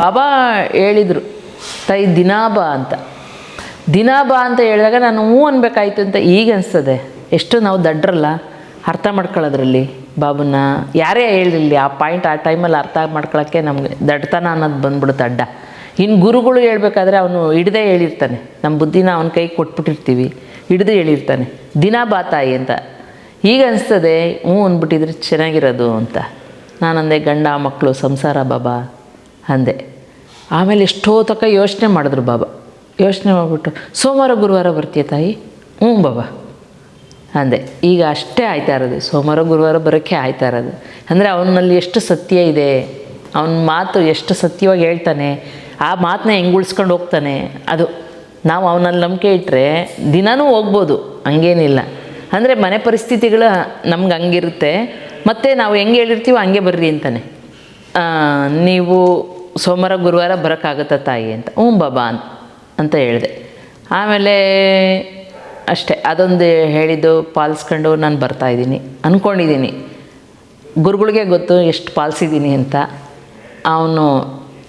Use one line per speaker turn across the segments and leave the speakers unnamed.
ಬಾಬಾ ಹೇಳಿದರು ತಾಯಿ ದಿನಾಬ ಅಂತ. ದಿನಾಬ ಅಂತ ಹೇಳಿದಾಗ ನಾನು ಹ್ಞೂ ಅನ್ಬೇಕಾಯ್ತು ಅಂತ ಈಗ ಅನಿಸ್ತದೆ. ಎಷ್ಟು ನಾವು ದಡ್ರಲ್ಲ, ಅರ್ಥ ಮಾಡ್ಕೊಳ್ಳೋದ್ರಲ್ಲಿ ಬಾಬುನ. ಯಾರೇ ಹೇಳಿರಲಿ, ಆ ಪಾಯಿಂಟ್ ಆ ಟೈಮಲ್ಲಿ ಅರ್ಥ ಮಾಡ್ಕೊಳ್ಳೋಕ್ಕೆ ನಮಗೆ ದಡ್ತನ ಅನ್ನೋದು ಬಂದ್ಬಿಡುತ್ತೆ ಅಡ್ಡ. ಇನ್ನು ಗುರುಗಳು ಹೇಳ್ಬೇಕಾದ್ರೆ ಅವನು ಹಿಡ್ದೇ ಹೇಳಿರ್ತಾನೆ. ನಮ್ಮ ಬುದ್ಧಿನ ಅವನ ಕೈ ಕೊಟ್ಬಿಟ್ಟಿರ್ತೀವಿ, ಹಿಡ್ದು ಹೇಳಿರ್ತಾನೆ. ದಿನ ಬಾ ತಾಯಿ ಅಂತ. ಈಗ ಅನಿಸ್ತದೆ, ಹ್ಞೂ ಅಂದ್ಬಿಟ್ಟಿದ್ರೆ ಚೆನ್ನಾಗಿರೋದು ಅಂತ. ನಾನಂದೆ, ಗಂಡ ಮಕ್ಕಳು, ಸಂಸಾರ ಬಾಬಾ ಅಂದೆ. ಆಮೇಲೆ ಎಷ್ಟೋ ತನಕ ಯೋಚನೆ ಮಾಡಿದ್ರು ಬಾಬಾ. ಯೋಚನೆ ಮಾಡಿಬಿಟ್ಟು, ಸೋಮವಾರ ಗುರುವಾರ ಬರ್ತೀಯ ತಾಯಿ? ಹ್ಞೂ ಬಾಬಾ. ಅಂದೆ, ಈಗ ಅಷ್ಟೇ ಆಯ್ತಾ ಇರೋದು. ಸೋಮವಾರ ಗುರುವಾರ ಬರೋಕ್ಕೆ ಆಯ್ತಾ ಇರೋದು. ಅಂದರೆ ಅವನಲ್ಲಿ ಎಷ್ಟು ಸತ್ಯ ಇದೆ? ಅವನ ಮಾತು ಎಷ್ಟು ಸತ್ಯವಾಗಿ ಹೇಳ್ತಾನೆ? ಆ ಮಾತನ್ನ ಹೆಂಗೆ ಉಳಿಸ್ಕೊಂಡು ಹೋಗ್ತಾನೆ? ಅದು ನಾವು ಅವನಲ್ಲಿ ನಂಬಿಕೆ ಇಟ್ಟರೆ ದಿನಾನೂ ಹೋಗ್ಬೋದು, ಹಂಗೇನಿಲ್ಲ. ಅಂದರೆ ಮನೆ ಪರಿಸ್ಥಿತಿಗಳು ನಮ್ಗೆ ಹಂಗಿರುತ್ತೆ. ಮತ್ತು ನಾವು ಹೆಂಗೆ ಹೇಳಿರ್ತೀವೋ ಹಂಗೆ ಬರ್ರಿ ಅಂತಾನೆ. ನೀವು ಸೋಮವಾರ ಗುರುವಾರ ಬರೋಕ್ಕಾಗುತ್ತಾ ತಾಯಿ ಅಂತ. ಹ್ಞೂ ಬಾಬಾ ಅಂತ ಅಂತ ಹೇಳಿದೆ. ಆಮೇಲೆ ಅಷ್ಟೇ, ಅದೊಂದು ಹೇಳಿದ್ದು ಪಾಲಿಸ್ಕೊಂಡು ನಾನು ಬರ್ತಾಯಿದ್ದೀನಿ ಅಂದ್ಕೊಂಡಿದ್ದೀನಿ ಗುರುಗಳಿಗೆ ಗೊತ್ತು ಎಷ್ಟು ಪಾಲಿಸಿದ್ದೀನಿ ಅಂತ. ಅವನು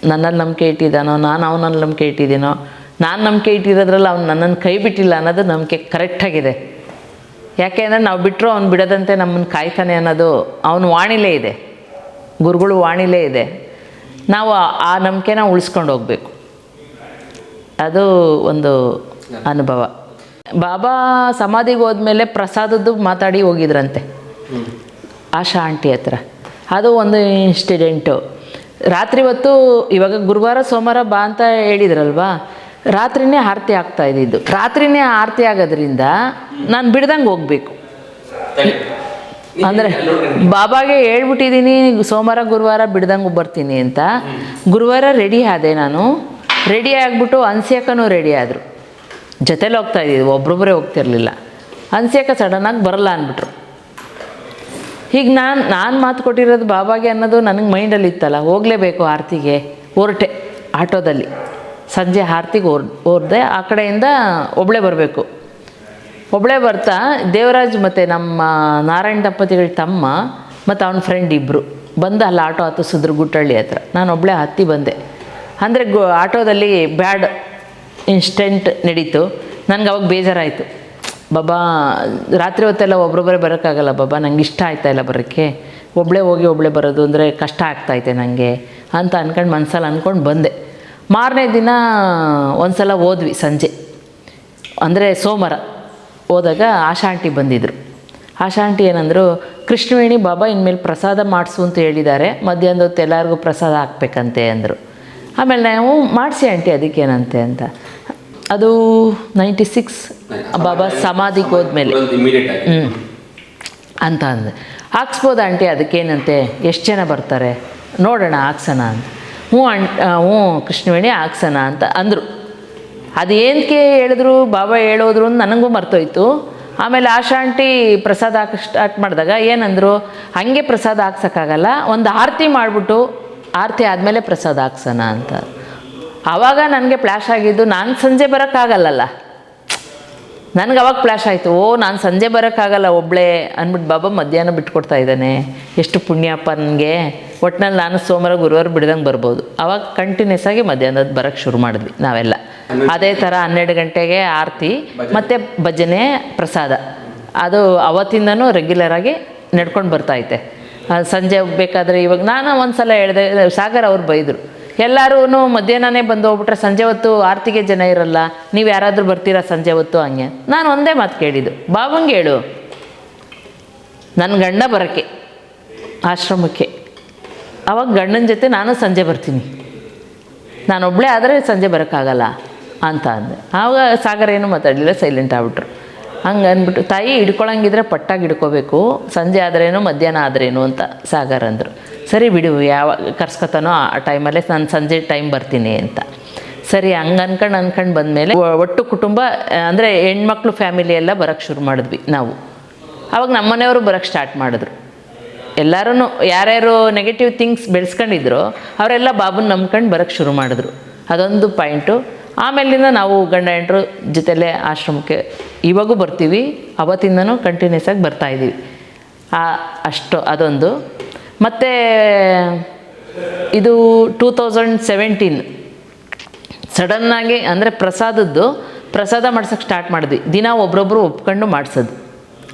ನನ್ನಲ್ಲಿ ನಂಬಿಕೆ ಇಟ್ಟಿದ್ದಾನೋ, ನಾನು ಅವನಲ್ಲಿ ನಂಬಿಕೆ ಇಟ್ಟಿದ್ದೀನೋ, ನಾನು ನಂಬಿಕೆ ಇಟ್ಟಿರೋದ್ರಲ್ಲಿ ಅವ್ನು ನನ್ನನ್ನು ಕೈ ಬಿಟ್ಟಿಲ್ಲ ಅನ್ನೋದು ನಂಬಿಕೆ ಕರೆಕ್ಟಾಗಿದೆ ಯಾಕೆ ಅಂದರೆ ನಾವು ಬಿಟ್ಟರು ಅವ್ನು ಬಿಡದಂತೆ ನಮ್ಮನ್ನು ಕಾಯ್ತಾನೆ ಅನ್ನೋದು ಅವನ ವಾಣಿಲೇ ಇದೆ. ಗುರುಗಳು ವಾಣಿಲೇ ಇದೆ. ನಾವು ಆ- ನಂಬಿಕೆನ ಉಳಿಸ್ಕೊಂಡು ಹೋಗಬೇಕು. ಅದು ಒಂದು ಅನುಭವ. ಬಾಬಾ ಸಮಾಧಿಗೆ ಹೋದ್ಮೇಲೆ ಪ್ರಸಾದದ್ದು ಮಾತಾಡಿ ಹೋಗಿದ್ರಂತೆ. ಆಶಾ ಆಂಟಿ ಹತ್ರ. ಅದು ಒಂದು ಇನ್ಸ್ಟಿಡೆಂಟು ರಾತ್ರಿ ಹೊತ್ತು ಇವಾಗ ಗುರುವಾರ ಸೋಮವಾರ ಬಾ ಅಂತ ಹೇಳಿದ್ರಲ್ವಾ? ರಾತ್ರಿನೇ ಆರತಿ ಆಗ್ತಾ ಇದ್ದಿದ್ದು. ರಾತ್ರಿನೇ ಆರತಿ ಆಗೋದ್ರಿಂದ ನಾನು ಬಿಡ್ದಂಗೆ ಹೋಗಬೇಕು. ಅಂದರೆ ಬಾಬಾಗೆ ಹೇಳ್ಬಿಟ್ಟಿದ್ದೀನಿ ಸೋಮವಾರ, ಗುರುವಾರ ಬಿಡ್ದಂಗೆ ಬರ್ತೀನಿ ಅಂತ. ಗುರುವಾರ ರೆಡಿ ಆದೆ ನಾನು. ರೆಡಿ ಆಗಿಬಿಟ್ಟು ಅನ್ಸ್ಯಕ್ಕನೂ ರೆಡಿ ಆದರು. ಜೊತೆಲಿ ಹೋಗ್ತಾ ಇದ್ದಿದ್ದು ಒಬ್ರೊಬ್ಬರೇ ಹೋಗ್ತಿರ್ಲಿಲ್ಲ. ಸಡನ್ ಸಡನ್ನಾಗಿ ಬರಲ್ಲ ಅಂದ್ಬಿಟ್ರು. ಈಗ ನಾನು ನಾನು ಮಾತು ಕೊಟ್ಟಿರೋದು ಬಾಬಾಗೆ ಅನ್ನೋದು ನನಗೆ ಮೈಂಡಲ್ಲಿ ಇತ್ತಲ್ಲ, ಹೋಗಲೇಬೇಕು ಆರತಿಗೆ, ಹೊರಟೆ ಆಟೋದಲ್ಲಿ. ಸಂಜೆ ಆರತಿಗೆ ಹೊರ್ ಹೊರ್ದೆ ಆ ಕಡೆಯಿಂದ ಒಬ್ಬಳೇ ಬರಬೇಕು. ಒಬ್ಬಳೇ ಬರ್ತಾ, ದೇವರಾಜ್ ಮತ್ತು ನಮ್ಮ ನಾರಾಯಣ ದಂಪತಿಗಳ ತಮ್ಮ ಮತ್ತು ಅವನ ಫ್ರೆಂಡ್ ಇಬ್ಬರು ಬಂದು ಅಲ್ಲಿ ಆಟೋ ಹತ್ತಿಸಿದ್ರು ಗುಟ್ಟಳ್ಳಿ ಹತ್ರ. ನಾನು ಒಬ್ಬಳೇ ಹತ್ತಿ ಬಂದೆ. ಅಂದರೆ ಗೋ, ಆಟೋದಲ್ಲಿ ಬ್ಯಾಡ್ ಇನ್ಸ್ಟೆಂಟ್ ನಡೀತು. ನನಗೆ ಅವಾಗ ಬೇಜಾರಾಯಿತು. ಬಾಬಾ, ರಾತ್ರಿ ಹೊತ್ತೆಲ್ಲ ಒಬ್ರೊಬ್ಬರೇ ಬರೋಕ್ಕಾಗಲ್ಲ ಬಾಬಾ, ನಂಗೆ ಇಷ್ಟ ಆಯ್ತಾ ಇಲ್ಲ ಬರೋಕ್ಕೆ? ಒಬ್ಬಳೇ ಹೋಗಿ ಒಬ್ಬಳೇ ಬರೋದು ಅಂದರೆ ಕಷ್ಟ ಆಗ್ತಾಯಿದೆ ನನಗೆ ಅಂತ ಅಂದ್ಕೊಂಡು ಮನಸ್ಸಲ್ಲಿ ಅಂದ್ಕೊಂಡು ಬಂದೆ. ಮಾರನೇ ದಿನ ಒಂದು ಸಲ ಹೋದ್ವಿ ಸಂಜೆ. ಅಂದರೆ ಸೋಮವಾರ. ಹೋದಾಗ ಆಶಾ ಆಂಟಿ ಬಂದಿದ್ದರು ಆಶಾ ಆಂಟಿ ಏನಂದರು ಕೃಷ್ಣವೇಣಿ ಬಾಬಾ ಇನ್ಮೇಲೆ ಪ್ರಸಾದ ಮಾಡಿಸು ಅಂತ ಹೇಳಿದ್ದಾರೆ. ಮಧ್ಯಾಹ್ನದ ಹೊತ್ತು ಎಲ್ಲರಿಗೂ ಪ್ರಸಾದ ಹಾಕ್ಬೇಕಂತೆ ಅಂದರು. ಆಮೇಲೆ ನಾವು ಮಾಡಿಸಿ ಆಂಟಿ ಅದಕ್ಕೇನಂತೆ ಅಂತ. ಅದು ನೈಂಟಿ ಸಿಕ್ಸ್ ಬಾಬಾ ಸಮಾಧಿಗೆ ಹೋದ್ಮೇಲೆ. ಹ್ಞೂ ಅಂತ ಅಂದೆ. ಹಾಕ್ಸ್ಬೋದು ಆಂಟಿ ಅದಕ್ಕೇನಂತೆ? ಎಷ್ಟು ಜನ ಬರ್ತಾರೆ? ನೋಡೋಣ ಹಾಕ್ಸೋಣ ಅಂತ. ಹ್ಞೂ ಅಂಟ್ ಹ್ಞೂ ಕೃಷ್ಣವೇಣಿ ಹಾಕ್ಸೋಣ ಅಂತ ಅಂದರು. ಅದೇನಕ್ಕೆ ಹೇಳಿದ್ರು, ಬಾಬಾ ಹೇಳೋದ್ರು ನನಗೂ ಮರ್ತೋಯ್ತು. ಆಮೇಲೆ ಆಶಾ ಆಂಟಿ ಪ್ರಸಾದ ಹಾಕಿ ಸ್ಟಾರ್ಟ್ ಮಾಡಿದಾಗ ಏನಂದರು, ಹಾಗೆ ಪ್ರಸಾದ ಹಾಕ್ಸೋಕ್ಕಾಗಲ್ಲ, ಒಂದು ಆರತಿ ಮಾಡಿಬಿಟ್ಟು, ಆರತಿ ಆದಮೇಲೆ ಪ್ರಸಾದ ಹಾಕ್ಸೋಣ ಅಂತ. ಆವಾಗ ನನಗೆ ಫ್ಲ್ಯಾಶ್ ಆಗಿದ್ದು, ನಾನು ಸಂಜೆ ಬರೋಕ್ಕಾಗಲ್ಲಲ್ಲ. ನನಗೆ ಅವಾಗ ಫ್ಲ್ಯಾಶ್ ಆಯಿತು, ಓ, ನಾನು ಸಂಜೆ ಬರೋಕ್ಕಾಗಲ್ಲ ಒಬ್ಬಳೇ ಅಂದ್ಬಿಟ್ಟು ಬಾಬಾ ಮಧ್ಯಾಹ್ನ ಬಿಟ್ಕೊಡ್ತಾ ಇದ್ದಾನೆ. ಎಷ್ಟು ಪುಣ್ಯಪ್ಪ ನನಗೆ. ಒಟ್ಟಿನಲ್ಲಿ ನಾನು ಸೋಮವಾರ ಗುರುವಾರ ಬಿಡ್ದಂಗೆ ಬರ್ಬೋದು. ಅವಾಗ ಕಂಟಿನ್ಯೂಸ್ ಆಗಿ ಮಧ್ಯಾಹ್ನದ ಬರೋಕ್ಕೆ ಶುರು ಮಾಡಿದ್ವಿ ನಾವೆಲ್ಲ. ಅದೇ ಥರ ಹನ್ನೆರಡು ಗಂಟೆಗೆ ಆರತಿ ಮತ್ತು ಭಜನೆ ಪ್ರಸಾದ. ಅದು ಅವತ್ತಿಂದನೂ ರೆಗ್ಯುಲರಾಗಿ ನಡ್ಕೊಂಡು ಬರ್ತಾಯಿತೆ ಸಂಜೆ ಬೇಕಾದರೆ ಇವಾಗ ನಾನು ಒಂದು ಸಲ ಹೇಳಿದೆ ಸಾಗರ್ ಅವ್ರು ಬೈದರು. ಎಲ್ಲರೂ ಮಧ್ಯಾಹ್ನನೇ ಬಂದು ಹೋಗ್ಬಿಟ್ರೆ ಸಂಜೆ ಹೊತ್ತು ಆರತಿಗೆ ಜನ ಇರಲ್ಲ ನೀವು ಯಾರಾದರೂ ಬರ್ತೀರಾ ಸಂಜೆ ಹೊತ್ತು ಹಂಗೆ? ನಾನು ಒಂದೇ ಮಾತು ಕೇಳಿದ್ದು. ಬಾಬಂಗೆ ಹೇಳು. ನನ್ನ ಗಂಡ ಬರೋಕ್ಕೆ ಆಶ್ರಮಕ್ಕೆ. ಅವಾಗ ಗಂಡನ ಜೊತೆ ನಾನು ಸಂಜೆ ಬರ್ತೀನಿ. ನಾನೊಬ್ಬಳೇ ಆದರೆ ಸಂಜೆ ಬರೋಕ್ಕಾಗಲ್ಲ. ಅಂತ ಅಂದೆ. ಆವಾಗ ಸಾಗರ ಏನು ಮಾತಾಡಲಿಲ್ಲ ಸೈಲೆಂಟ್ ಆಗ್ಬಿಟ್ರು. ಹಂಗೆ ಅಂದ್ಬಿಟ್ಟು, ತಾಯಿ ಹಿಡ್ಕೊಳಂಗಿದ್ರೆ ಪಟ್ಟಾಗಿ ಹಿಡ್ಕೋಬೇಕು, ಸಂಜೆ ಆದ್ರೇನು, ಮಧ್ಯಾಹ್ನ ಆದ್ರೇನು, ಅಂತ ಸಾಗರ್ ಅಂದರು. ಸರಿ ಬಿಡು, ಯಾವ, ಕರ್ಸ್ಕೊತಾನೋ ಆ ಟೈಮಲ್ಲೇ ನಾನು ಸಂಜೆ ಟೈಮ್ ಬರ್ತೀನಿ, ಅಂತ. ಸರಿ, ಹಂಗೆ ಅನ್ಕೊಂಡು ಅನ್ಕೊಂಡು ಬಂದಮೇಲೆ ಒಟ್ಟು ಕುಟುಂಬ, ಅಂದರೆ ಹೆಣ್ಮಕ್ಳು ಫ್ಯಾಮಿಲಿ ಎಲ್ಲ ಬರೋಕ್ಕೆ ಶುರು ಮಾಡಿದ್ವಿ ನಾವು. ಅವಾಗ ನಮ್ಮನೆಯವರು ಬರೋಕ್ಕೆ ಸ್ಟಾರ್ಟ್ ಮಾಡಿದ್ರು. ಎಲ್ಲರೂ ಯಾರ್ಯಾರು ನೆಗೆಟಿವ್ ಥಿಂಗ್ಸ್ ಬೆಳೆಸ್ಕೊಂಡಿದ್ರು, ಅವರೆಲ್ಲ ಬಾಬುನ ನಂಬ್ಕೊಂಡು ಬರೋಕ್ಕೆ ಶುರು ಮಾಡಿದ್ರು. ಅದೊಂದು ಪಾಯಿಂಟು. ಆಮೇಲಿಂದ ನಾವು ಗಂಡ ಹೆಂಡರು ಜೊತೆಲೇ ಆಶ್ರಮಕ್ಕೆ ಇವಾಗೂ ಬರ್ತೀವಿ, ಅವತ್ತಿಂದನೂ ಕಂಟಿನ್ಯೂಸ್ ಆಗಿ ಬರ್ತಾಯಿದ್ದೀವಿ ಆ ಅಷ್ಟು, ಅದೊಂದು. ಮತ್ತು ಇದು ಟೂ ತೌಸಂಡ್ ಸೆವೆಂಟೀನ್ ಸಡನ್ನಾಗಿ ಅಂದರೆ ಪ್ರಸಾದದ್ದು, ಪ್ರಸಾದ ಮಾಡ್ಸೋಕ್ಕೆ ಸ್ಟಾರ್ಟ್ ಮಾಡಿದ್ವಿ. ದಿನ ಒಬ್ರೊಬ್ರು ಒಪ್ಕೊಂಡು ಮಾಡಿಸೋದು.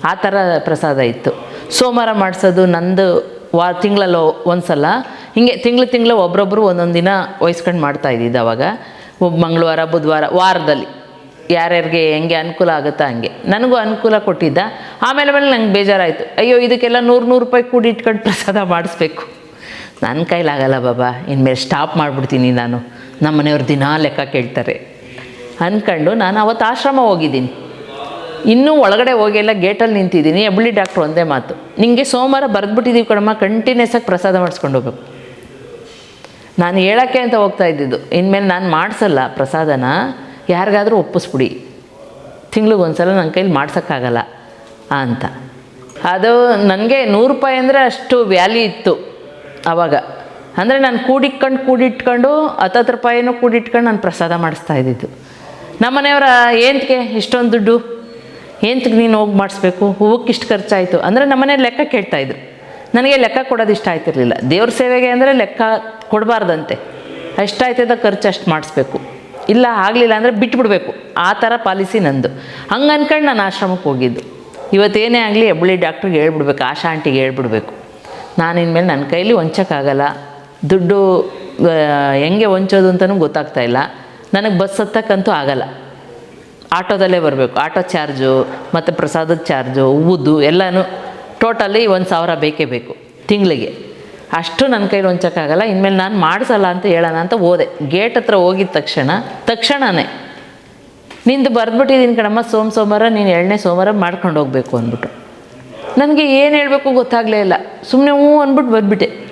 ಆ ಥರ ಪ್ರಸಾದ ಇತ್ತು. ಸೋಮವಾರ ಮಾಡಿಸೋದು, ನಂದು ವಾ, ತಿಂಗಳಲ್ಲೋ ಒಂದು ಸಲ ಹೀಗೆ ತಿಂಗಳು ತಿಂಗಳು ಒಬ್ರೊಬ್ಬರು ಒಂದೊಂದು ದಿನ ವಹಿಸ್ಕೊಂಡು ಮಾಡ್ತಾ ಇದ್ದಿದ್ದು ಅವಾಗ. ಮಂಗಳವಾರ, ಬುಧವಾರ, ವಾರದಲ್ಲಿ. ಯಾರ್ಯಾರಿಗೆ ಹೆಂಗೆ ಅನುಕೂಲ ಆಗುತ್ತಾ ಹಂಗೆ. ನನಗೂ ಅನುಕೂಲ ಕೊಟ್ಟಿದ್ದ. ಆಮೇಲೆ ಮೇಲೆ ನಂಗೆ ಬೇಜಾರಾಯಿತು. ಅಯ್ಯೋ, ಇದಕ್ಕೆಲ್ಲ ನೂರು ನೂರು ರೂಪಾಯಿ ಕೂಡಿ ಇಟ್ಕೊಂಡು ಪ್ರಸಾದ ಮಾಡಿಸ್ಬೇಕು. ನನ್ನ ಕೈಲಾಗಲ್ಲ ಬಾಬಾ. ಇನ್ಮೇಲೆ ಸ್ಟಾಪ್ ಮಾಡಿಬಿಡ್ತೀನಿ ನಾನು. ನಮ್ಮ ಮನೆಯವ್ರು ದಿನ ಲೆಕ್ಕ ಕೇಳ್ತಾರೆ. ಅಂದ್ಕೊಂಡು ನಾನು ಅವತ್ತು ಆಶ್ರಮ ಹೋಗಿದ್ದೀನಿ. ಇನ್ನೂ ಒಳಗಡೆ ಹೋಗಿಲ್ಲ ಗೇಟಲ್ಲಿ ನಿಂತಿದ್ದೀನಿ. ಎಬ್ಳಿ ಡಾಕ್ಟ್ರು ಒಂದೇ ಮಾತು. ನಿಮಗೆ ಸೋಮವಾರ ಬರೆದ್ಬಿಟ್ಟಿದ್ದೀವಿ ಕಣಮ್ಮ. ಕಂಟಿನ್ಯೂಸ್ ಆಗಿ ಪ್ರಸಾದ ಮಾಡಿಸ್ಕೊಂಡು ಹೋಗ್ಬೇಕು. ನಾನು ಹೇಳೋಕ್ಕೆ ಅಂತ ಹೋಗ್ತಾ ಇದ್ದಿದ್ದು. ಇನ್ಮೇಲೆ ನಾನು ಮಾಡಿಸಲ್ಲ ಪ್ರಸಾದನ, ಯಾರಿಗಾದರೂ ಒಪ್ಪಿಸ್ಬಿಡಿ. ತಿಂಗ್ಳಿಗೆ ಒಂದ್ಸಲ ನನ್ನ ಕೈಲಿ ಮಾಡ್ಸೋಕ್ಕಾಗಲ್ಲ ಅಂತ. ಅದು ನನಗೆ ನೂರು ರೂಪಾಯಿ ಅಂದರೆ ಅಷ್ಟು ವ್ಯಾಲ್ಯೂ ಇತ್ತು ಆವಾಗ ಅಂದರೆ ನಾನು ಕೂಡಿಟ್ಕೊಂಡು ಕೂಡಿಟ್ಕೊಂಡು ಹತ್ತತ್ತು ರೂಪಾಯಿನೂ ಕೂಡಿಟ್ಕೊಂಡು ನಾನು ಪ್ರಸಾದ ಮಾಡಿಸ್ತಾ ಇದ್ದಿದ್ದು. ನಮ್ಮ ಮನೆಯವರ ಇಷ್ಟೊಂದು ದುಡ್ಡು? ಏಂತಕ್ಕೆ ನೀನು ಹೋಗಿ ಮಾಡಿಸ್ಬೇಕು? ಹೂವಕ್ಕೆ ಇಷ್ಟು ಖರ್ಚಾಯಿತು? ಅಂದರೆ ನಮ್ಮನೆ ಲೆಕ್ಕ ಕೇಳ್ತಾಯಿದ್ರು ನನಗೆ ಲೆಕ್ಕ ಕೊಡೋದು ಇಷ್ಟ ಆಯ್ತಿರಲಿಲ್ಲ. ದೇವ್ರ ಸೇವೆಗೆ ಅಂದರೆ ಲೆಕ್ಕ ಕೊಡಬಾರ್ದಂತೆ. ಎಷ್ಟಾಯ್ತದ ಖರ್ಚು ಅಷ್ಟು ಮಾಡಿಸ್ಬೇಕು. ಇಲ್ಲ ಆಗಲಿಲ್ಲ ಅಂದರೆ ಬಿಟ್ಬಿಡ್ಬೇಕು. ಆ ಥರ ಪಾಲಿಸಿ ನಂದು. ಹಂಗೆ ಅಂದ್ಕೊಂಡು ನಾನು ಆಶ್ರಮಕ್ಕೆ ಹೋಗಿದ್ದು. ಇವತ್ತೇನೇ ಆಗಲಿ ಎಬ್ಬಳಿ ಡಾಕ್ಟ್ರಿಗೆ ಹೇಳ್ಬಿಡ್ಬೇಕು, ಆಶಾ ಆಂಟಿಗೆ ಹೇಳ್ಬಿಡ್ಬೇಕು. ನಾನು ಇನ್ಮೇಲೆ ನನ್ನ ಕೈಲಿ ಹೊಂಚೋಕ್ಕಾಗಲ್ಲ ದುಡ್ಡು ಹೆಂಗೆ ಹೊಂಚೋದು ಅಂತಲೂ ಗೊತ್ತಾಗ್ತಾ ಇಲ್ಲ. ನನಗೆ ಬಸ್ ಹತ್ತಕ್ಕಂತೂ ಆಗಲ್ಲ. ಆಟೋದಲ್ಲೇ ಬರಬೇಕು. ಆಟೋ ಚಾರ್ಜು, ಮತ್ತು ಪ್ರಸಾದದ ಚಾರ್ಜು ಹೂವುದು ಎಲ್ಲನೂ ಟೋಟಲಿ ಒಂದು ಸಾವಿರ ಬೇಕೇ ಬೇಕು ತಿಂಗಳಿಗೆ. ಅಷ್ಟು ನನ್ನ ಕೈಲಿ ಹೊಂಚೋಕ್ಕಾಗಲ್ಲ ಇನ್ಮೇಲೆ ನಾನು ಮಾಡಿಸಲ್ಲ ಅಂತ ಹೇಳೋಣ ಅಂತ ಹೋದೆ ಗೇಟ್ ಹತ್ರ ಹೋಗಿದ ತಕ್ಷಣ, ತಕ್ಷಣನೇ ನಿಂದು ಬರೆದ್ಬಿಟ್ಟಿದ್ದೀನಿ ಕಣಮ್ಮ, ಸೋಮ ಸೋಮವಾರ ನೀನು ಎರಡನೇ ಸೋಮವಾರ ಮಾಡ್ಕೊಂಡು ಹೋಗಬೇಕು ಅಂದ್ಬಿಟ್ಟು. ನನಗೆ ಏನು ಹೇಳಬೇಕು ಗೊತ್ತಾಗಲೇ ಇಲ್ಲ. ಸುಮ್ಮನೆ ಹ್ಞೂ ಅಂದ್ಬಿಟ್ಟು ಬಂದ್ಬಿಟ್ಟೆ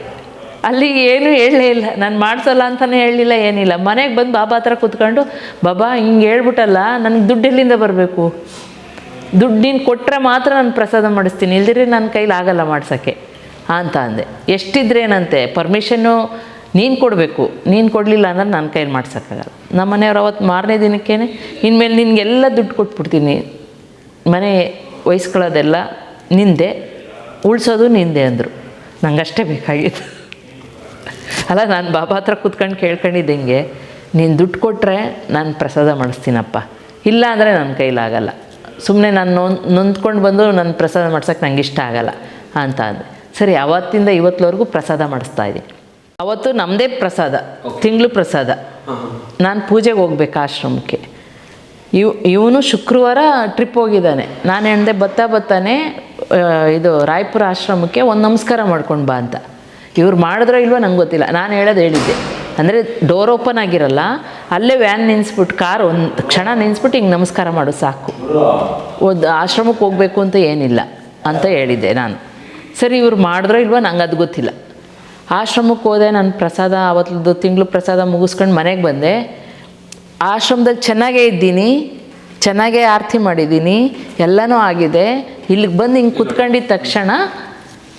ಅಲ್ಲಿ ಏನು ಹೇಳಲೇ ಇಲ್ಲ. ನಾನು ಮಾಡಿಸಲ್ಲ ಅಂತಲೇ ಹೇಳಲಿಲ್ಲ, ಏನಿಲ್ಲ. ಮನೆಗೆ ಬಂದು ಬಾಬಾ ಹತ್ರ ಕೂತ್ಕೊಂಡು, ಬಾಬಾ, ಹಿಂಗೆ ಹೇಳ್ಬಿಟ್ಟಲ್ಲ, ನನಗೆ ದುಡ್ಡು ಎಲ್ಲಿಂದ ಬರಬೇಕು? ದುಡ್ಡು ನೀನು ಕೊಟ್ಟರೆ ಮಾತ್ರ ನಾನು ಪ್ರಸಾದ ಮಾಡಿಸ್ತೀನಿ. ಇಲ್ದಿದ್ರೆ ನನ್ನ ಕೈಲಿ ಆಗಲ್ಲ ಮಾಡ್ಸೋಕ್ಕೆ. ಅಂತ ಅಂದೆ. ಎಷ್ಟಿದ್ರೇನಂತೆ ಪರ್ಮಿಷನ್ನು ನೀನು ಕೊಡಬೇಕು, ನೀನು ಕೊಡಲಿಲ್ಲ ಅಂದ್ರೆ ನನ್ನ ಕೈಲಿ ಮಾಡ್ಸೋಕ್ಕಾಗಲ್ಲ. ನಮ್ಮ ಮನೆಯವ್ರು ಅವತ್ತು ಮಾರನೇ ದಿನಕ್ಕೇ ಇನ್ಮೇಲೆ ನಿನಗೆಲ್ಲ ದುಡ್ಡು ಕೊಟ್ಬಿಡ್ತೀನಿ. ಮನೆ ವಹಿಸ್ಕೊಳ್ಳೋದೆಲ್ಲ ನಿಂದೆ, ಉಳಿಸೋದು ನಿಂದೆ ಅಂದರು. ಅಷ್ಟೇ ಬೇಕಾಗಿತ್ತು. ಅಲ್ಲ, ನಾನು ಬಾಬಾ ಹತ್ರ ಕೂತ್ಕೊಂಡು ಕೇಳ್ಕೊಂಡಿದ್ದೆ ಹಿಂಗೆ, ನೀನು ದುಡ್ಡು ಕೊಟ್ಟರೆ ನಾನು ಪ್ರಸಾದ ಮಾಡಿಸ್ತೀನಪ್ಪ. ಇಲ್ಲ ಅಂದರೆ ನನ್ನ ಕೈಲಾಗಲ್ಲ ಸುಮ್ಮನೆ ನಾನು ನೊಂದ್, ನೊಂದ್ಕೊಂಡು ಬಂದು ನನ್ನ ಪ್ರಸಾದ ಮಾಡ್ಸೋಕ್ಕೆ ಇಷ್ಟ ಆಗಲ್ಲ ಅಂತ ಅಂದೆ. ಸರಿ ಅವತ್ತಿಂದ ಇವತ್ತುವರೆಗೂ ಪ್ರಸಾದ ಮಾಡಿಸ್ತಾ ಇದ್ದೀನಿ. ಅವತ್ತು ನಮ್ಮದೇ ಪ್ರಸಾದ ತಿಂಗಳು ಪ್ರಸಾದ. ನಾನು ಪೂಜೆಗೆ ಹೋಗ್ಬೇಕು ಆಶ್ರಮಕ್ಕೆ. ಇವ್ ಇವನು ಶುಕ್ರವಾರ ಟ್ರಿಪ್ ಹೋಗಿದ್ದಾನೆ. ನಾನು ಹೇಳ್ದೆ ಬತ್ತಾ ಬತ್ತಾನೆ ಇದು ರಾಯಪುರ ಆಶ್ರಮಕ್ಕೆ ಒಂದು ನಮಸ್ಕಾರ ಮಾಡ್ಕೊಂಡು ಬಾ ಅಂತ. ಇವ್ರು ಮಾಡಿದ್ರೋ ಇಲ್ವೋ ನಂಗೆ ಗೊತ್ತಿಲ್ಲ. ನಾನು ಹೇಳೋದು ಹೇಳಿದ್ದೆ. ಅಂದರೆ ಡೋರ್ ಓಪನ್ ಆಗಿರಲ್ಲ ಅಲ್ಲೇ ವ್ಯಾನ್ ನಿನ್ಸ್ಬಿಟ್ಟು ಕಾರ್ ಒಂದು ಕ್ಷಣ ನಿನ್ಸ್ಬಿಟ್ಟು ಹಿಂಗೆ ನಮಸ್ಕಾರ ಮಾಡು ಸಾಕು. ಒಂದು ಆಶ್ರಮಕ್ಕೆ ಹೋಗಬೇಕು ಅಂತ ಏನಿಲ್ಲ ಅಂತ ಹೇಳಿದ್ದೆ ನಾನು. ಸರಿ, ಇವ್ರು ಮಾಡಿದ್ರೋ ಇಲ್ವೋ ನಂಗೆ ಅದು ಗೊತ್ತಿಲ್ಲ. ಆಶ್ರಮಕ್ಕೆ ಹೋದೆ, ನಾನು ಪ್ರಸಾದ ಅವತ್ತದು ತಿಂಗಳು ಪ್ರಸಾದ ಮುಗಿಸ್ಕೊಂಡು ಮನೆಗೆ ಬಂದೆ. ಆಶ್ರಮದಲ್ಲಿ ಚೆನ್ನಾಗೇ ಇದ್ದೀನಿ, ಚೆನ್ನಾಗೇ ಆರತಿ ಮಾಡಿದ್ದೀನಿ, ಎಲ್ಲನೂ ಆಗಿದೆ. ಇಲ್ಲಿಗೆ ಬಂದು ಹಿಂಗೆ ಕುತ್ಕೊಂಡಿದ್ದ ತಕ್ಷಣ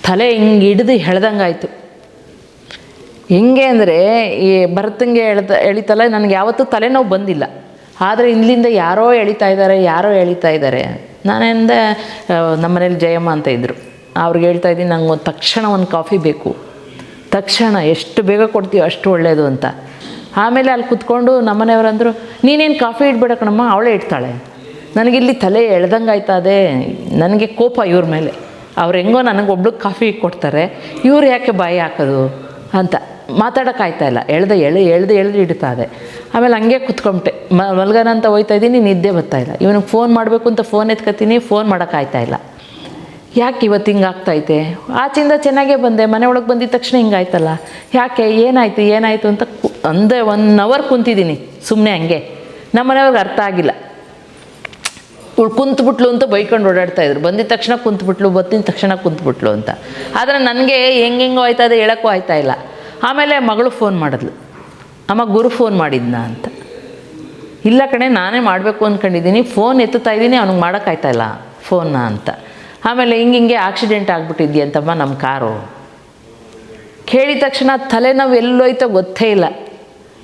ತಲೆ ಹಿಂಗೆ ಹಿಡಿದು ಎಳ್ದಂಗಾಯ್ತು ಹೆಂಗೆ ಅಂದರೆ, ಈ ಭರತಂಗೆ ಎಳ್ದ ಎಳಿತಲ್ಲ, ನನಗೆ ಯಾವತ್ತೂ ತಲೆನೋವು ಬಂದಿಲ್ಲ. ಆದರೆ ಇಲ್ಲಿಂದ ಯಾರೋ ಎಳಿತಾ ಇದ್ದಾರೆ ಯಾರೋ ಎಳಿತಾ ಇದ್ದಾರೆ ನಾನೆಂದೆ ನಮ್ಮನೇಲಿ ಜಯಮ್ಮ ಅಂತ ಇದ್ದರು ಅವ್ರಿಗೆ ಹೇಳ್ತಾ ಇದ್ದೀನಿ, ನಂಗೆ ಒಂದು ತಕ್ಷಣ ಒಂದು ಕಾಫಿ ಬೇಕು. ತಕ್ಷಣ ಎಷ್ಟು ಬೇಗ ಕೊಡ್ತೀವಿ ಅಷ್ಟು ಒಳ್ಳೆಯದು ಅಂತ. ಆಮೇಲೆ ಅಲ್ಲಿ ಕುತ್ಕೊಂಡು ನಮ್ಮನೆಯವರಂದರು ನೀನೇನು ಕಾಫಿ ಇಡ್ಬೇಡ ಕಣಮ್ಮ, ಅವಳೇ ಇಡ್ತಾಳೆ. ನನಗಿಲ್ಲಿ ತಲೆ ಎಳ್ದಂಗೆ ಆಯ್ತದೆ ನನಗೆ ಕೋಪ ಇವ್ರ ಮೇಲೆ. ಅವ್ರು ಹೆಂಗೋ ನನಗೆ ಒಬ್ಳು ಕಾಫಿ ಕೊಡ್ತಾರೆ. ಇವ್ರು ಯಾಕೆ ಬಾಯಿ ಹಾಕೋದು? ಅಂತ ಮಾತಾಡೋಕ್ಕಾಯ್ತಾ ಇಲ್ಲ. ಎಳ್ದೆ ಎಳೆ ಎಳ್ದು ಎಳ್ದು ಇಡ್ತಾ ಇದೆ. ಆಮೇಲೆ ಹಂಗೆ ಕುತ್ಕೊಂಬಿಟ್ಟೆ. ಮಲ್ಗನ ಅಂತ ಹೋಯ್ತಾ ಇದ್ದೀನಿ, ನಿದ್ದೆ ಬರ್ತಾ ಇಲ್ಲ. ಇವನಿಗೆ ಫೋನ್ ಮಾಡಬೇಕು ಅಂತ ಫೋನ್ ಎತ್ಕೊತೀನಿ ಫೋನ್ ಮಾಡೋಕ್ಕಾಯ್ತಾ ಇಲ್ಲ. ಯಾಕೆ ಇವತ್ತು ಹಿಂಗಾಗ್ತೈತೆ? ಆಚೆಯಿಂದ ಚೆನ್ನಾಗೇ ಬಂದೆ, ಮನೆ ಒಳಗೆ ಬಂದಿದ ತಕ್ಷಣ ಹಿಂಗಾಯ್ತಲ್ಲ? ಯಾಕೆ, ಏನಾಯಿತು ಏನಾಯಿತು ಅಂತ ಅಂದೆ ಒನ್ ಅವರ್ ಕುಂತಿದ್ದೀನಿ ಸುಮ್ಮನೆ ಹಂಗೆ. ನಮ್ಮ ಮನೆಯವ್ರಿಗೆ ಅರ್ಥ ಆಗಿಲ್ಲ. ಕುಂತ್ಬಿಟ್ಲು ಅಂತ ಬೈಕೊಂಡು ಓಡಾಡ್ತಾ ಇದ್ರು. ಬಂದಿದ ತಕ್ಷಣ ಕುಂತ್ಬಿಟ್ಲು ಬತ್ತಿದ ತಕ್ಷಣ ಕುಂತ್ಬಿಟ್ಲು ಅಂತ. ಆದರೆ ನನಗೆ ಹೆಂಗೆಂಗೋ ಆಯ್ತಾ ಇದೆ ಹೇಳೋಕ್ಕೂ ಆಯ್ತಾ ಇಲ್ಲ. ಆಮೇಲೆ ಮಗಳು ಫೋನ್ ಮಾಡಿದ್ಲು. ಅಮ್ಮ, ಗುರು ಫೋನ್ ಮಾಡಿದ್ನ ಅಂತ. ಇಲ್ಲ ಕಣೆ, ನಾನೇ ಮಾಡಬೇಕು ಅಂದ್ಕೊಂಡಿದ್ದೀನಿ ಫೋನ್ ಎತ್ತುತ್ತಾ ಇದ್ದೀನಿ ಅವ್ನಿಗೆ ಮಾಡೋಕ್ಕಾಯ್ತಾ ಇಲ್ಲ ಫೋನ್ನ ಅಂತ. ಆಮೇಲೆ ಹಿಂಗೆ ಹಿಂಗೆ ಆಕ್ಸಿಡೆಂಟ್ ಆಗಿಬಿಟ್ಟಿದ್ಯಂತಮ್ಮ ನಮ್ಮ ಕಾರು. ಕೇಳಿದ ತಕ್ಷಣ ತಲೆನೋವು ಎಲ್ಲೋಯ್ತೋ ಗೊತ್ತೇ ಇಲ್ಲ.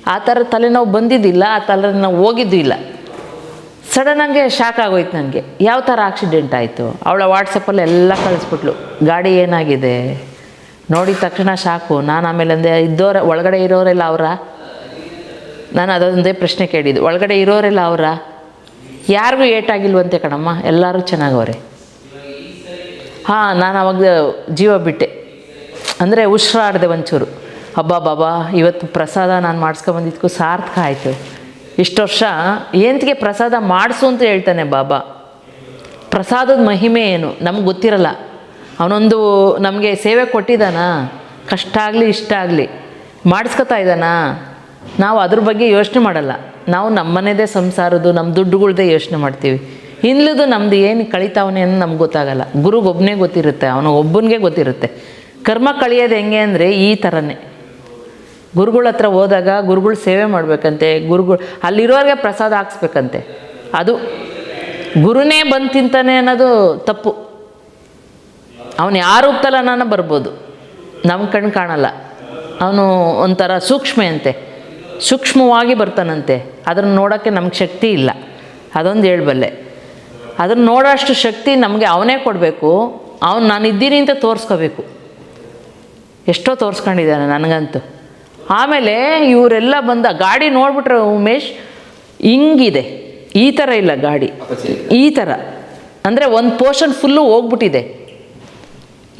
ಆ ಥರ ತಲೆನೋವು ಬಂದಿದ್ದಿಲ್ಲ, ಆ ತಲೆನೋವು ಹೋಗಿದ್ದು ಇಲ್ಲ ಸಡನ್ನಾಗೆ ಶಾಕ್ ಆಗೋಯ್ತು ನನಗೆ. ಯಾವ ಥರ ಆಕ್ಸಿಡೆಂಟ್ ಆಯಿತು? ಅವಳ ವಾಟ್ಸಪ್ಪಲ್ಲಿ ಎಲ್ಲ ಕಳಿಸ್ಬಿಟ್ಲು. ಗಾಡಿ ಏನಾಗಿದೆ? ನೋಡಿದ ತಕ್ಷಣ ಶಾಕು ನಾನು ಆಮೇಲೆ ಅಂದೆ, ಇದ್ದೋರ, ಒಳಗಡೆ ಇರೋರೆಲ್ಲ ಅವರ? ನಾನು ಅದೊಂದೇ ಪ್ರಶ್ನೆ ಕೇಳಿದ್ದು. ಒಳಗಡೆ ಇರೋರೆಲ್ಲ ಅವರ? ಯಾರಿಗೂ ಏಟಾಗಿಲ್ವಂತೆ ಕಣಮ್ಮ? ಎಲ್ಲರೂ ಚೆನ್ನಾಗವ್ರೆ. ಹಾಂ, ನಾನು ಅವಾಗ ಜೀವ ಬಿಟ್ಟೆ. ಅಂದರೆ ಉಸಿರಾಡಿದೆ ಒಂಚೂರು. ಹಬ್ಬ ಬಾಬಾ, ಇವತ್ತು ಪ್ರಸಾದ ನಾನು ಮಾಡಿಸ್ಕೊಬಂದಿದ್ದಕ್ಕೂ ಸಾರ್ಥಕ ಆಯಿತು. ಇಷ್ಟು ವರ್ಷ ಏಂತಿಗೆ ಪ್ರಸಾದ ಮಾಡಿಸು ಅಂತ ಹೇಳ್ತಾನೆ ಬಾಬಾ. ಪ್ರಸಾದದ ಮಹಿಮೆ ಏನು? ನಮ್ಗೆ ಗೊತ್ತಿರಲ್ಲ. ಅವನೊಂದು ನಮಗೆ ಸೇವೆ ಕೊಟ್ಟಿದ್ದಾನ ಕಷ್ಟ ಆಗಲಿ, ಇಷ್ಟ ಆಗಲಿ. ಮಾಡಿಸ್ಕೊತಾ ಇದ್ದಾನ ನಾವು ಅದ್ರ ಬಗ್ಗೆ ಯೋಚನೆ ಮಾಡಲ್ಲ. ನಾವು ನಮ್ಮನೇದೇ ಸಂಸಾರದ್ದು ನಮ್ಮ ದುಡ್ಡುಗಳ್ದೇ ಯೋಚನೆ ಮಾಡ್ತೀವಿ. ಇನ್ಲದು ನಮ್ದು ಏನು ಕಳಿತಾವನೆ ಅಂತ ನಮ್ಗೆ ಗೊತ್ತಾಗಲ್ಲ. ಗುರುಗೊಬ್ಬನೇ ಗೊತ್ತಿರುತ್ತೆ, ಅವನು ಒಬ್ಬನಿಗೆ ಗೊತ್ತಿರುತ್ತೆ. ಕರ್ಮ ಕಳಿಯೋದು ಹೆಂಗೆ ಅಂದರೆ ಈ ಥರನೇ ಗುರುಗಳ ಹತ್ರ ಹೋದಾಗ ಗುರುಗಳು ಸೇವೆ ಮಾಡಬೇಕಂತೆ, ಗುರುಗಳು ಅಲ್ಲಿರೋರಿಗೆ ಪ್ರಸಾದ ಹಾಕ್ಸ್ಬೇಕಂತೆ. ಅದು ಗುರುನೇ ಬಂದು ತಿಂತಾನೆ ಅನ್ನೋದು ತಪ್ಪು. ಅವನು ಯಾರು ರೂಪದಲ್ಲನ ಬರ್ಬೋದು. ನಮ್ಮ ಕಣ್ಣು ಕಾಣಲ್ಲ. ಅವನು ಒಂಥರ ಸೂಕ್ಷ್ಮ ಅಂತೆ. ಸೂಕ್ಷ್ಮವಾಗಿ ಬರ್ತಾನಂತೆ. ಅದನ್ನು ನೋಡೋಕ್ಕೆ ನಮ್ಗೆ ಶಕ್ತಿ ಇಲ್ಲ. ಅದೊಂದು ಹೇಳ್ಬಲ್ಲೆ. ಅದನ್ನು ನೋಡೋಷ್ಟು ಶಕ್ತಿ ನಮಗೆ ಅವನೇ ಕೊಡಬೇಕು. ಅವನು ನಾನು ಇದ್ದೀನಿ ಅಂತ ತೋರಿಸ್ಕೋಬೇಕು. ಎಷ್ಟೋ ತೋರಿಸ್ಕೊಂಡಿದ್ದಾನೆ ನನಗಂತೂ. ಆಮೇಲೆ ಇವರೆಲ್ಲ ಬಂದ, ಗಾಡಿ ನೋಡ್ಬಿಟ್ರೆ ಉಮೇಶ್, ಹಿಂಗಿದೆ. ಈ ಥರ ಇಲ್ಲ ಗಾಡಿ. ಈ ಥರ ಅಂದರೆ ಒಂದು ಪೋರ್ಷನ್ ಫುಲ್ಲು ಹೋಗ್ಬಿಟ್ಟಿದೆ.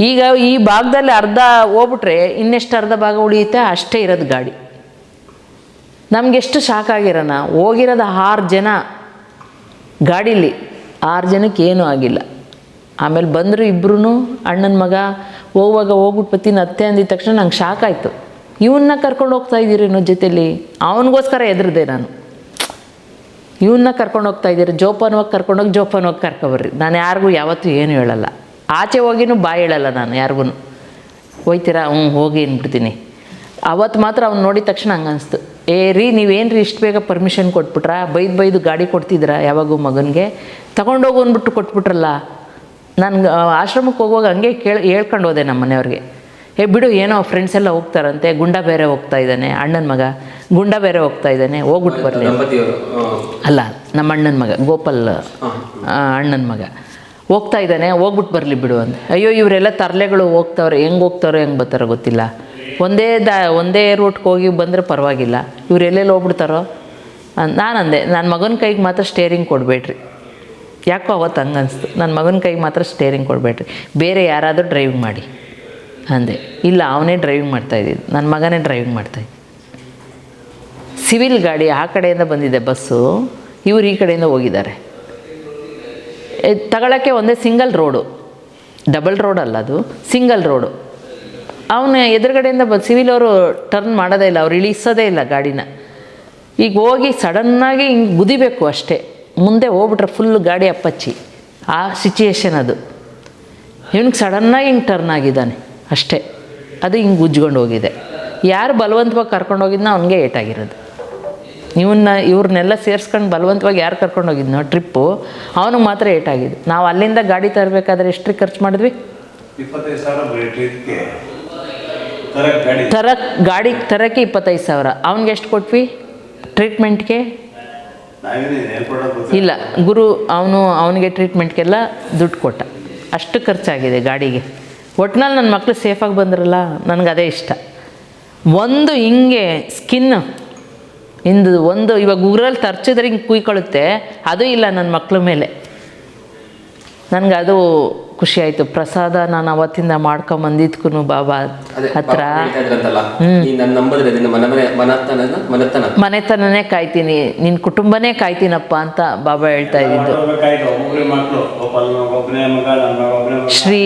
ಈಗ ಈ ಭಾಗದಲ್ಲಿ ಅರ್ಧ ಹೋಗ್ಬಿಟ್ರೆ ಇನ್ನೆಷ್ಟು ಅರ್ಧ ಭಾಗ ಉಳಿಯುತ್ತೆ? ಅಷ್ಟೇ ಇರೋದು ಗಾಡಿ. ನಮಗೆಷ್ಟು ಶಾಕ್ ಆಗಿರೋಣ? ಹೋಗಿರೋದು ಆರು ಜನ ಗಾಡೀಲಿ. ಆರು ಜನಕ್ಕೆ ಏನೂ ಆಗಿಲ್ಲ. ಆಮೇಲೆ ಬಂದರು ಇಬ್ಬರೂ ಅಣ್ಣನ ಮಗ ಹೋಗುವಾಗ ಹೋಗ್ಬಿಟ್ಟು ಬತ್ತೀನಿ ಅತ್ತೆ ಅಂದಿದ ತಕ್ಷಣ ನಂಗೆ ಶಾಕ್ ಆಯಿತು. ಇವನ್ನ ಕರ್ಕೊಂಡು ಹೋಗ್ತಾ ಇದ್ದೀರೇನೋ ಜೊತೆಯಲ್ಲಿ ಅವನಿಗೋಸ್ಕರ ಎದುರಿದೆ ನಾನು. ಇವನ್ನ ಕರ್ಕೊಂಡು ಹೋಗ್ತಾ ಇದ್ದೀರಿ ಜೋಪಾನವಾಗಿ ಕರ್ಕೊಂಡೋಗಿ ಜೋಪಾನವಾಗಿ ಕರ್ಕೊಬರ್ರಿ. ನಾನು ಯಾರಿಗೂ ಯಾವತ್ತೂ ಏನು ಹೇಳಲ್ಲ. ಆಚೆ ಹೋಗಿನೂ ಬಾಯಿ ಹೇಳಲ್ಲ ನಾನು ಯಾರಿಗೂ ಹೋಯ್ತೀರಾ? ಹ್ಞೂ ಹೋಗಿ ಅಂದ್ಬಿಡ್ತೀನಿ. ಅವತ್ತು ಮಾತ್ರ ಅವ್ನು ನೋಡಿದ ತಕ್ಷಣ ಹಂಗೆ ಅನಿಸ್ತು. ಏ ರೀ ನೀವೇನು ರೀ ಇಷ್ಟು ಬೇಗ ಪರ್ಮಿಷನ್ ಕೊಟ್ಬಿಟ್ರಾ? ಬೈದು ಬೈದು ಗಾಡಿ ಕೊಡ್ತಿದ್ರಾ ಯಾವಾಗೂ ಮಗನಿಗೆ? ತಗೊಂಡೋಗು ಅಂದ್ಬಿಟ್ಟು ಕೊಟ್ಬಿಟ್ರಲ್ಲ ನಾನು ಆಶ್ರಮಕ್ಕೆ ಹೋಗುವಾಗ ಹಂಗೆ ಕೇಳಿ ಹೇಳ್ಕೊಂಡು ಹೋದೆ ನಮ್ಮ ಮನೆಯವ್ರಿಗೆ. ಏ ಬಿಡು ಏನೋ ಫ್ರೆಂಡ್ಸ್ ಎಲ್ಲ ಹೋಗ್ತಾರಂತೆ ಗುಂಡ ಬೇರೆ ಹೋಗ್ತಾ ಇದ್ದಾನೆ ಅಣ್ಣನ ಮಗ ಗುಂಡ ಬೇರೆ ಹೋಗ್ತಾ ಇದ್ದಾನೆ ಹೋಗ್ಬಿಟ್ಟು ಬರಲಿ. ಅಲ್ಲ ನಮ್ಮ ಅಣ್ಣನ ಮಗ ಗೋಪಾಲ್ ಅಣ್ಣನ ಮಗ. ಹೋಗ್ತಾ ಇದ್ದಾನೆ ಹೋಗ್ಬಿಟ್ಟು ಬರಲಿ ಬಿಡು ಅಂತ. ಅಯ್ಯೋ ಇವರೆಲ್ಲ ತರಲೆಗಳು ಹೋಗ್ತಾವ್ರೆ ಹೆಂಗೆ ಹೋಗ್ತಾರೋ ಹೆಂಗೆ ಬರ್ತಾರೋ ಗೊತ್ತಿಲ್ಲ. ಒಂದೇ ದ ಒಂದೇ ರೂಟ್ಗೆ ಹೋಗಿ ಬಂದರೆ ಪರವಾಗಿಲ್ಲ. ಇವ್ರು ಎಲ್ಲೆಲ್ಲಿ ಹೋಗ್ಬಿಡ್ತಾರೋ? ನಾನು ಅಂದೆ ನನ್ನ ಮಗನ ಕೈಗೆ ಮಾತ್ರ ಸ್ಟೇರಿಂಗ್ ಕೊಡಬೇಡ್ರಿ. ಯಾಕೋ ಅವತ್ತು ಹಂಗೆ ಅನಿಸ್ತು. ನನ್ನ ಮಗನ ಕೈಗೆ ಮಾತ್ರ ಸ್ಟೇರಿಂಗ್ ಕೊಡಬೇಡ್ರಿ. ಬೇರೆ ಯಾರಾದರೂ ಡ್ರೈವಿಂಗ್ ಮಾಡಿ. ಅಂದೆ. ಇಲ್ಲ, ಅವನೇ ಡ್ರೈವಿಂಗ್ ಮಾಡ್ತಾಯಿದ್ದಿದ್ದು ನನ್ನ ಮಗನೇ ಡ್ರೈವಿಂಗ್ ಮಾಡ್ತಾಯಿದ್ದ ಸಿವಿಲ್ ಗಾಡಿ ಆ ಕಡೆಯಿಂದ ಬಂದಿದೆ ಬಸ್ಸು. ಇವರು ಈ ಕಡೆಯಿಂದ ಹೋಗಿದ್ದಾರೆ. ತಗೊಳ್ಳೋಕ್ಕೆ ಒಂದೇ ಸಿಂಗಲ್ ರೋಡು ಡಬಲ್ ರೋಡ್ ಅಲ್ಲ ಅದು. ಸಿಂಗಲ್ ರೋಡು ಅವನು ಎದುರುಗಡೆಯಿಂದ ಬ, ಸಿವಿಲ್ ಅವರು ಟರ್ನ್ ಮಾಡೋದೇ ಇಲ್ಲ. ಅವ್ರು ಇಳಿಸೋದೇ ಇಲ್ಲ ಗಾಡಿನ. ಈಗ ಹೋಗಿ ಸಡನ್ನಾಗಿ ಹಿಂಗೆ ಗುದಿಬೇಕು ಅಷ್ಟೇ. ಮುಂದೆ ಹೋಗ್ಬಿಟ್ರೆ ಫುಲ್ ಗಾಡಿ ಅಪ್ಪಚ್ಚಿ ಆ ಸಿಚುಯೇಷನ್ ಅದು. ಇವನಿಗೆ ಸಡನ್ನಾಗಿ ಹಿಂಗೆ ಟರ್ನ್ ಆಗಿದ್ದಾನೆ. ಅಷ್ಟೇ. ಅದು ಹಿಂಗೆ ಉಜ್ಕೊಂಡು ಹೋಗಿದೆ. ಯಾರು ಬಲವಂತವಾಗಿ ಕರ್ಕೊಂಡು ಹೋಗಿದ್ನ ಅವನಿಗೆ ಏಟಾಗಿರೋದು. ಇವನ್ನ ಇವ್ರನ್ನೆಲ್ಲ ಸೇರಿಸ್ಕೊಂಡು ಬಲವಂತವಾಗಿ ಯಾರು ಕರ್ಕೊಂಡು ಹೋಗಿದ್ನೋ ಟ್ರಿಪ್ಪು ಅವನಿಗೆ ಮಾತ್ರ ಏಟಾಗಿದ್ದು. ನಾವು ಅಲ್ಲಿಂದ ಗಾಡಿ ತರಬೇಕಾದ್ರೆ ಎಷ್ಟು ಖರ್ಚು ಮಾಡಿದ್ವಿ?
ತರಕ್ಕೆ ಗಾಡಿ.
ತರಕ್ಕೆ ಇಪ್ಪತ್ತೈದು ಸಾವಿರ. ಅವ್ನಿಗೆ ಎಷ್ಟು ಕೊಟ್ವಿ? ಟ್ರೀಟ್ಮೆಂಟ್ಗೆ ಇಲ್ಲ, ಗುರು ಅವನು ಅವನಿಗೆ ಟ್ರೀಟ್ಮೆಂಟ್ಗೆಲ್ಲ ದುಡ್ಡು ಕೊಟ್ಟ. ಅಷ್ಟು ಖರ್ಚಾಗಿದೆ ಗಾಡಿಗೆ. ಒಟ್ನಲ್ಲಿ ನನ್ನ ಮಕ್ಕಳು ಸೇಫಾಗಿ ಬಂದ್ರಲ್ಲ, ನನಗೆ ಅದೇ ಇಷ್ಟ. ಒಂದು ಹಿಂಗೆ ಸ್ಕಿನ್ ಇಂದು ಒಂದು, ಇವಾಗ ಉಗ್ರಲ್ಲಿ ತರ್ಚಿದ್ರೆ ಹಿಂಗೆ ಕುಯ್ಕೊಳ್ಳುತ್ತೆ ಅದು ಇಲ್ಲ ನನ್ನ ಮಕ್ಕಳ ಮೇಲೆ. ನನಗೆ ಅದು ಖುಷಿ ಆಯ್ತು ಪ್ರಸಾದ ನಾನು ಅವತ್ತಿಂದ ಮಾಡ್ಕೊಂಬಂದಿದ್ಕು ಬಾಬಾ ಹತ್ರ.
ಪಾಪ ಹೇಳ್ತಾ ನನ್ನ ನಂಬದ್ರೆ ನಿನ್ನ ಮನ ಮನೆ ಮನತನ. ಮನತನ
ಮನೆತನನೇ ಕಾಯ್ತೀನಿ ನಿನ್ನ ಕುಟುಂಬನೇ ಕಾಯ್ತೀನಪ್ಪ ಅಂತ ಬಾಬಾ ಹೇಳ್ತಾ ಇದ್ದಿದ್ದು. ಶ್ರೀ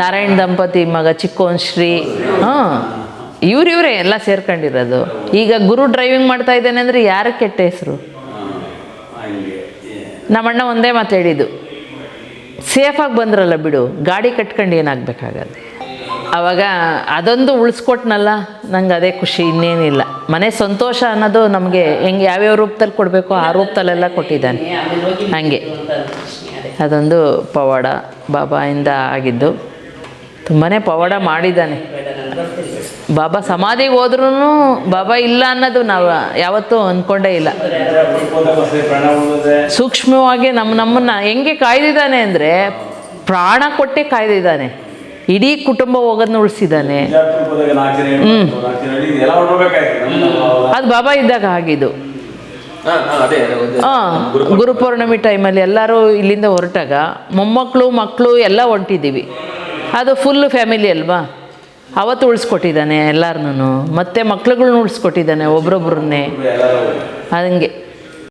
ನಾರಾಯಣ ದಂಪತಿ ಮಗ ಚಿಕ್ಕೋನ್ ಶ್ರೀ. ಹಾಂ ಇವ್ರು ಇವರೇ ಎಲ್ಲ ಸೇರ್ಕೊಂಡಿರೋದು. ಈಗ ಗುರು ಡ್ರೈವಿಂಗ್ ಮಾಡ್ತಾ ಇದ್ದಾನೆ ಅಂದ್ರೆ ಯಾರು ಕೆಟ್ಟ ಹೆಸರು. ನಮ್ಮಣ್ಣ ಒಂದೇ ಮಾತು ಹೇಳಿದ್ದು. ಸೇಫಾಗಿ ಬಂದ್ರಲ್ಲ ಬಿಡು, ಗಾಡಿ ಕಟ್ಕೊಂಡು ಏನಾಗಬೇಕಾಗತ್ತೆ? ಆವಾಗ ಅದೊಂದು ಉಳಿಸ್ಕೊಟ್ನಲ್ಲ, ನಂಗೆ ಅದೇ ಖುಷಿ, ಇನ್ನೇನಿಲ್ಲ. ಮನೆ ಸಂತೋಷ ಅನ್ನೋದು ನಮಗೆ ಹೆಂಗೆ ಯಾವ್ಯಾವ ರೂಪದಲ್ಲಿ ಕೊಡಬೇಕು ಆ ರೂಪದಲ್ಲೆಲ್ಲ ಕೊಟ್ಟಿದ್ದಾನೆ. ಹಾಗೆ. ಅದೊಂದು ಪವಾಡ ಬಾಬಾಯಿಂದ ಆಗಿದ್ದು. ತುಂಬಾ ಪವಾಡ ಮಾಡಿದ್ದಾನೆ. ಬಾಬಾ ಸಮಾಧಿಗೆ ಹೋದ್ರೂ ಬಾಬಾ ಇಲ್ಲ ಅನ್ನೋದು ನಾವು ಯಾವತ್ತೂ ಅಂದ್ಕೊಂಡೇ ಇಲ್ಲ. ಸೂಕ್ಷ್ಮವಾಗಿ ನಮ್ಮ ನಮ್ಮನ್ನ ಹೆಂಗೆ ಕಾಯ್ದಿದ್ದಾನೆ ಅಂದರೆ ಪ್ರಾಣ ಕೊಟ್ಟೆ ಕಾಯ್ದಿದ್ದಾನೆ. ಇಡೀ ಕುಟುಂಬ ಹೋಗೋದನ್ನ ಉಳಿಸಿದ್ದಾನೆ. ಅದು ಬಾಬಾ ಇದ್ದಾಗ ಆಗಿದ್ದು.
ಹಾ
ಗುರುಪೌರ್ಣಮಿ. ಟೈಮಲ್ಲಿ ಎಲ್ಲರೂ ಇಲ್ಲಿಂದ ಹೊರಟಾಗ ಮೊಮ್ಮಕ್ಕಳು ಮಕ್ಕಳು ಎಲ್ಲ ಹೊಂಟಿದ್ದೀವಿ. ಅದು ಫುಲ್ ಫ್ಯಾಮಿಲಿ ಅಲ್ವಾ? ಅವತ್ತು ಉಳಿಸ್ಕೊಟ್ಟಿದ್ದಾನೆ ಎಲ್ಲಾರನ್ನೂ. ಮತ್ತೆ ಮಕ್ಳುಗಳ್ನ ಉಳಿಸ್ಕೊಟ್ಟಿದ್ದಾನೆ ಒಬ್ರೊಬ್ರನ್ನೇ. ಹಂಗೆ